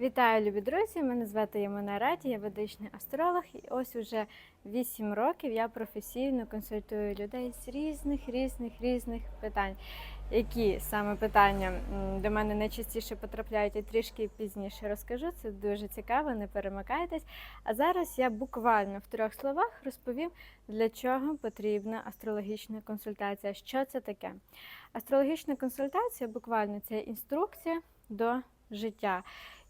Вітаю, любі друзі! Мене звати Ємина Раді, я ведичний астролог, і ось уже 8 років я професійно консультую людей з різних, різних, різних питань. Які саме питання до мене найчастіше потрапляють і трішки пізніше розкажу. Це дуже цікаво, не перемикайтесь. А зараз я буквально в трьох словах розповім, для чого потрібна астрологічна консультація. Що це таке? Астрологічна консультація буквально це інструкція до життя.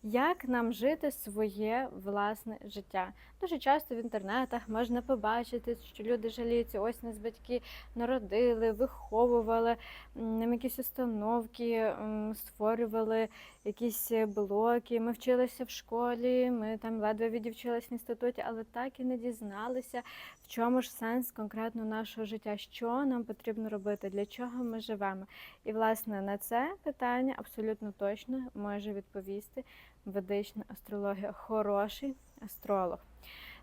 Як нам жити своє власне життя? Дуже часто в інтернетах можна побачити, що люди жаліються, ось нас батьки народили, виховували, нам якісь установки створювали, якісь блоки. Ми вчилися в школі, ми там ледве відівчились в інституті, але так і не дізналися, в чому ж сенс конкретно нашого життя, що нам потрібно робити, для чого ми живемо. І власне на це питання абсолютно точно може відповісти ведична астрологія, хороший астролог.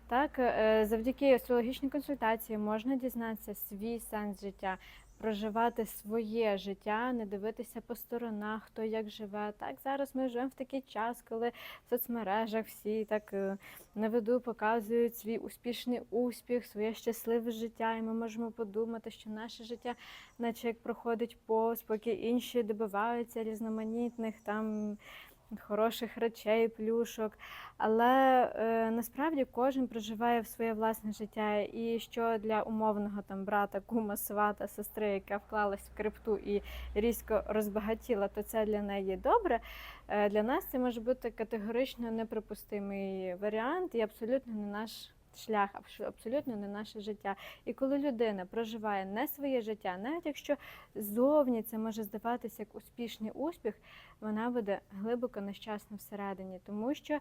Так, е, завдяки астрологічній консультації можна дізнатися свій сенс життя, проживати своє життя, не дивитися по сторонах, хто як живе. Так, зараз ми живемо в такий час, коли в соцмережах всі так е, на виду показують свій успішний успіх, своє щасливе життя, і ми можемо подумати, що наше життя, наче як проходить повз, поки інші добиваються різноманітних там хороших речей, плюшок. Але е, насправді кожен проживає в своє власне життя. І що для умовного там брата, кума, свата, сестри, яка вклалась в крипту і різко розбагатіла, то це для неї добре. Е, для нас це може бути категорично неприпустимий варіант і абсолютно не наш. Шлях абс- абсолютно не наше життя. І коли людина проживає не своє життя, навіть якщо зовні це може здаватися як успішний успіх, вона буде глибоко нещасна всередині, тому що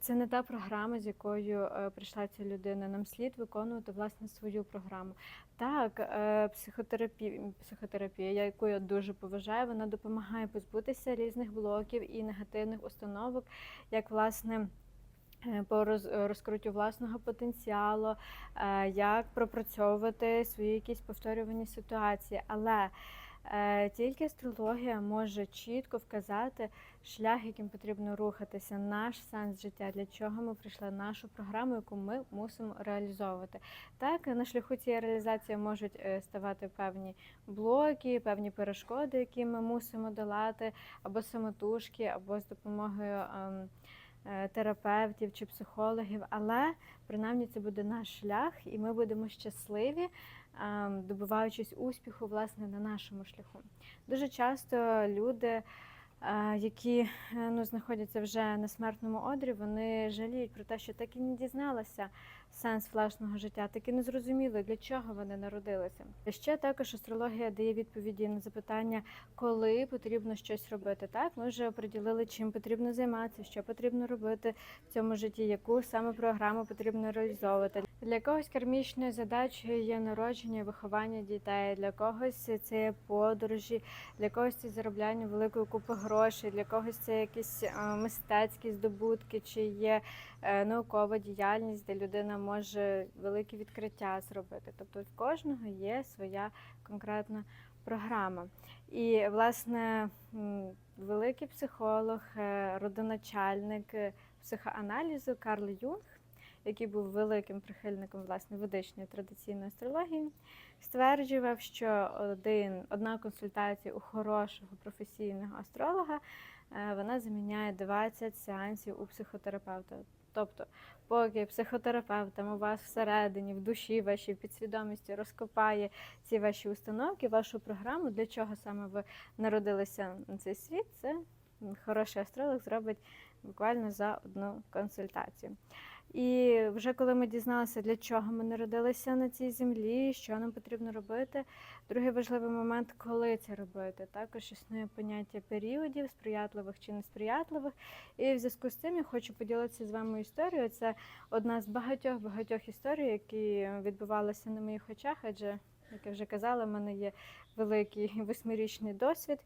це не та програма, з якою е, прийшла ця людина. Нам слід виконувати власне свою програму. Так, е, психотерапія, психотерапія, яку я дуже поважаю, вона допомагає позбутися різних блоків і негативних установок, як власне. Е, По розкриттю власного потенціалу, е, як пропрацьовувати свої якісь повторювані ситуації. Але е, тільки астрологія може чітко вказати шлях, яким потрібно рухатися, наш сенс життя, для чого ми прийшли, нашу програму, яку ми мусимо реалізовувати. Так, на шляху цієї реалізації можуть ставати певні блоки, певні перешкоди, які ми мусимо долати, або самотужки, або з допомогою. Е, Терапевтів чи психологів, але принаймні це буде наш шлях, і ми будемо щасливі, ем, добиваючись успіху власне на нашому шляху. Дуже часто люди, е, які е, ну, знаходяться вже на смертному одрі, вони жаліють про те, що так і не дізналися сенс власного життя, так і не зрозуміли, для чого вони народилися. Ще також астрологія дає відповіді на запитання, коли потрібно щось робити. Так, ми вже оприділили, чим потрібно займатися, що потрібно робити в цьому житті, яку саме програму потрібно реалізовувати. Для когось кармічною задачею є народження, виховання дітей, для когось це є подорожі, для когось це заробляння великої купи грошей, для когось це якісь мистецькі здобутки, чи є е, наукова діяльність, де людина може великі відкриття зробити. Тобто в кожного є своя конкретна програма. І, власне, великий психолог, е, родоначальник е, психоаналізу Карл Юнг, який був великим прихильником власне ведичної традиційної астрології, стверджував, що один, одна консультація у хорошого професійного астролога е, вона заміняє 20 сеансів у психотерапевта. Тобто, поки психотерапевтам у вас всередині, в душі вашій підсвідомості розкопає ці ваші установки, вашу програму, для чого саме ви народилися на цей світ, це хороший астролог зробить буквально за одну консультацію. І вже коли ми дізналися, для чого ми народилися на цій землі, що нам потрібно робити. Другий важливий момент, коли це робити. Також існує поняття періодів, сприятливих чи несприятливих. І в зв'язку з цим я хочу поділитися з вами історією. Це одна з багатьох багатьох історій, які відбувалися на моїх очах, адже, як я вже казала, в мене є великий восьмирічний досвід.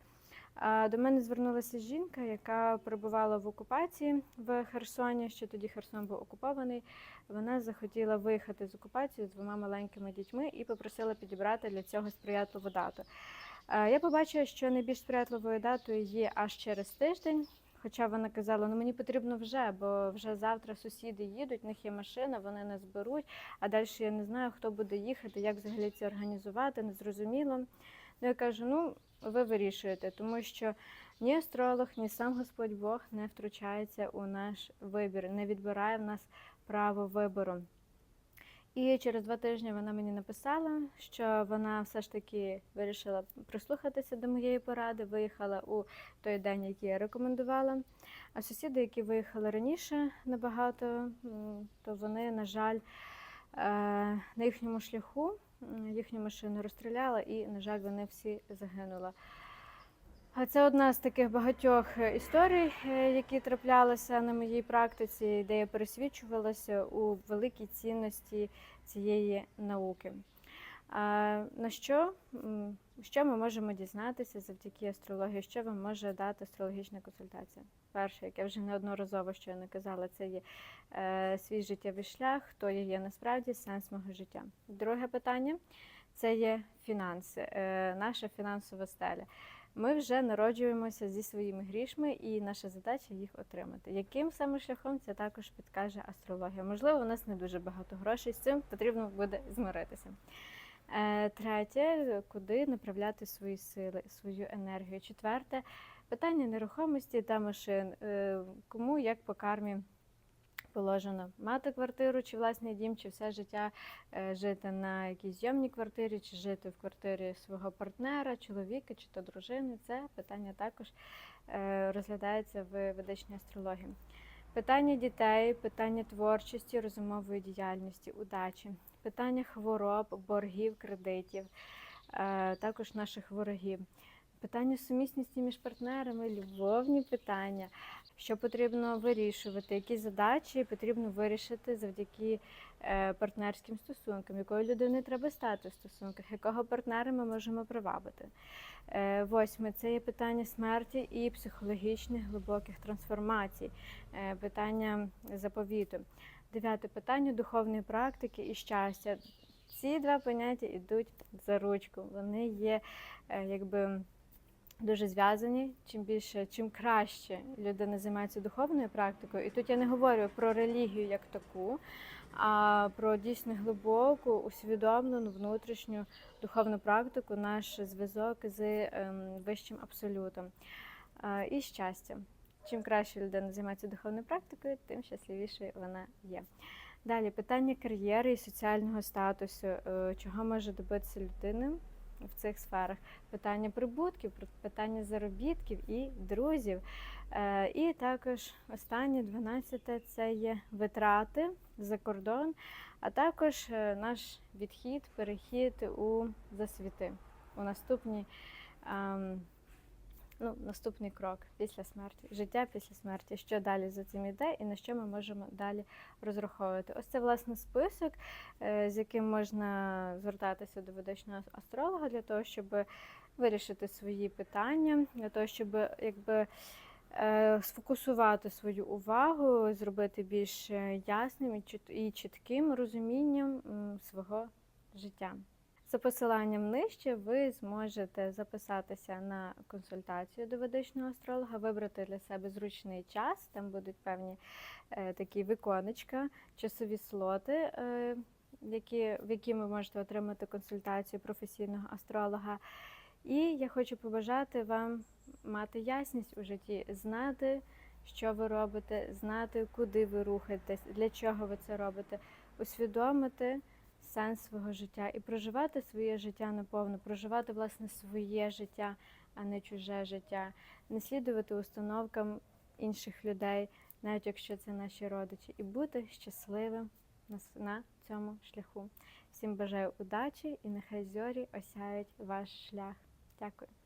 До мене звернулася жінка, яка перебувала в окупації в Херсоні, що тоді Херсон був окупований. Вона захотіла виїхати з окупації з двома маленькими дітьми і попросила підібрати для цього сприятливу дату. Я побачила, що найбільш сприятливою датою є аж через тиждень. Хоча вона казала, ну мені потрібно вже, бо вже завтра сусіди їдуть, в них є машина, вони нас беруть, а далі я не знаю, хто буде їхати, як взагалі це організувати, незрозуміло. Ну, я кажу, ну ви вирішуєте, тому що ні астролог, ні сам Господь Бог не втручається у наш вибір, не відбирає в нас право вибору. І через два тижні вона мені написала, що вона все ж таки вирішила прислухатися до моєї поради, виїхала у той день, який я рекомендувала. А сусіди, які виїхали раніше набагато, то вони, на жаль, на їхньому шляху їхню машину розстріляла, і, на жаль, вони всі загинули. А Це одна з таких багатьох е, історій, е, які траплялися на моїй практиці, де я пересвідчувалася у великій цінності цієї науки. На що, що ми можемо дізнатися завдяки астрології? Що вам може дати астрологічна консультація? Перше, як я вже неодноразово що не казала, це є е, свій життєвий шлях, хто я є насправді, сенс мого життя. Друге питання це є фінанси, е, наша фінансова стеля. Ми вже народжуємося зі своїми грішми, і наша задача їх отримати. Яким саме шляхом це також підкаже астрологія? Можливо, у нас не дуже багато грошей, з цим потрібно буде змиритися. Е, Третє, куди направляти свої сили, свою енергію. Четверте питання нерухомості та машин. Е, Кому як по кармі положено мати квартиру чи власний дім, чи все життя е, жити на якійсь зйомній квартирі, чи жити в квартирі свого партнера, чоловіка чи то дружини. Це питання також розглядається в ведичній астрології. Питання дітей, питання творчості, розумової діяльності, удачі, питання хвороб, боргів, кредитів, е, також наших ворогів. Питання сумісності між партнерами, любовні питання, що потрібно вирішувати, які задачі потрібно вирішити завдяки партнерським стосункам, якою людиною треба стати в стосунках, якого партнера ми можемо привабити. Е, Восьме це є питання смерті і психологічних глибоких трансформацій, е, питання заповіту. Дев'яте питання духовної практики і щастя. Ці два поняття йдуть за ручку. Вони є е, якби дуже зв'язані. Чим більше, чим краще людина займається духовною практикою, і тут я не говорю про релігію як таку, а про дійсно глибоку, усвідомлену внутрішню духовну практику, наш зв'язок з ем, вищим абсолютом і щастя. Чим краще людина займається духовною практикою, тим щасливішою вона є. Далі питання кар'єри і соціального статусу, е, чого може добитися людина в цих сферах. Питання прибутків, пр- питання заробітків і друзів. Е, І також останнє 12 це є витрати за кордон, а також е, наш відхід, перехід у засвіти, у наступні. Ну, наступний крок після смерті, життя після смерті, що далі за цим іде, і на що ми можемо далі розраховувати. Ось це власне список, е, з яким можна звертатися до ведичного астролога для того, щоб вирішити свої питання, для того, щоб якби е, сфокусувати свою увагу, зробити більш ясним і чітким розумінням свого життя. За посиланням нижче ви зможете записатися на консультацію до ведичного астролога, вибрати для себе зручний час. Там будуть певні е, такі віконечка, часові слоти, е, які, в які ви можете отримати консультацію професійного астролога. І я хочу побажати вам мати ясність у житті, знати, що ви робите, знати, куди ви рухаєтесь, для чого ви це робите, усвідомити сенс свого життя і проживати своє життя наповно, проживати власне своє життя, а не чуже життя, не слідувати установкам інших людей, навіть якщо це наші родичі, і бути щасливим на, цьому шляху. Всім бажаю удачі і нехай зорі осяють ваш шлях. Дякую.